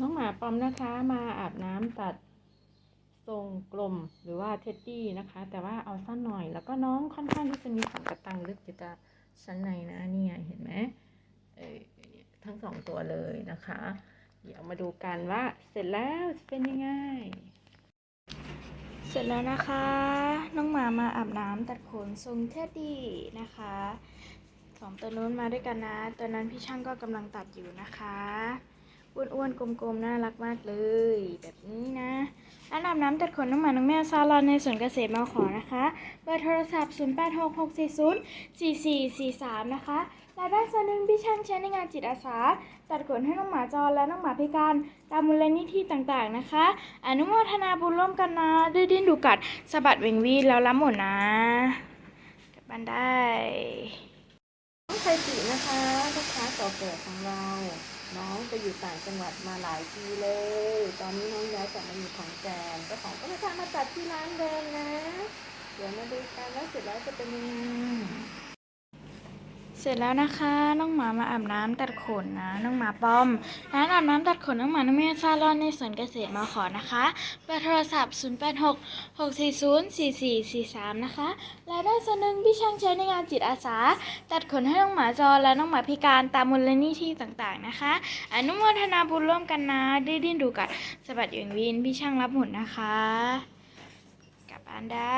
น้องหมาปอมนะคะมาอาบน้ำตัดทรงกลมหรือว่าเท็ดดี้นะคะ แต่ว่าเอาสั้นหน่อย แล้วก็น้องค่อนข้างที่จะมีสังกะตังลึกอยู่ตาชั้นในนะนี่ยเห็นไหมเออทั้งสองตัวเลยนะคะ เดี๋ยวมาดูกันว่าเสร็จแล้วจะเป็นยังไง เสร็จแล้วนะคะ น้องหมามาอาบน้ำตัดขนทรงเท็ดดี้นะคะสองตัวนู้นมาด้วยกันนะตัวนั้นพี่ช่างก็กำลังตัดอยู่นะคะ อ้วนๆกลมๆน่ารักมากเลย แบบนี้นะร้านอาบน้ำตัดขนน้องหมาน้องแมวซาลอนในสวนเกษตรมาขอนะคะเบอร์โทรศัพท์ 0866404443 นะคะรายได้ส่วนหนึ่งพี่ช่างใช้ในงานจิตอาสา ตัดขนให้น้องหมาจรและน้องหมาพิการ ตามมูลนิธิต่างๆนะคะ อนุโมทนาบุญร่วมกันนะดื้อดิ้นดูกัดสะบัดเวงวีแล้วรับหมดนะกลับบ้านได้ น้องไทจินะคะลูกค้าต่อแก่ของเรา น้องไปอยู่ต่างจังหวัดมาหลายปีเลย ตอนนี้น้องย้ายกลับมาอยู่ขอนแก่นเจ้าของก็มาทำมาจัดที่ร้านเดิมนะ เดี๋ยวมาดูกันว่าเสร็จแล้วจะเป็นยังไง เสร็จแล้วนะคะ น้องหมามาอาบน้ำตัดขนนะน้องหมาปอมร้านอาบน้ำตัดขนน้องหมาน้องแม่ซาลอนในสวนเกษตรมาขอนะคะเบอร์โทรศัพท์ 086 640 4443 นะคะรายได้ส่วนหนึ่งพี่ช่างใช้ในงานจิตอาสา ตัดขนให้น้องหมาจรและน้องหมาพิการตามมูลนิธิต่างๆนะคะ อนุโมทนาบุญร่วมกันนะดิ้นดูกัดสะบัดเวียงวินพี่ช่างรับหมดนะคะ กลับบ้านได้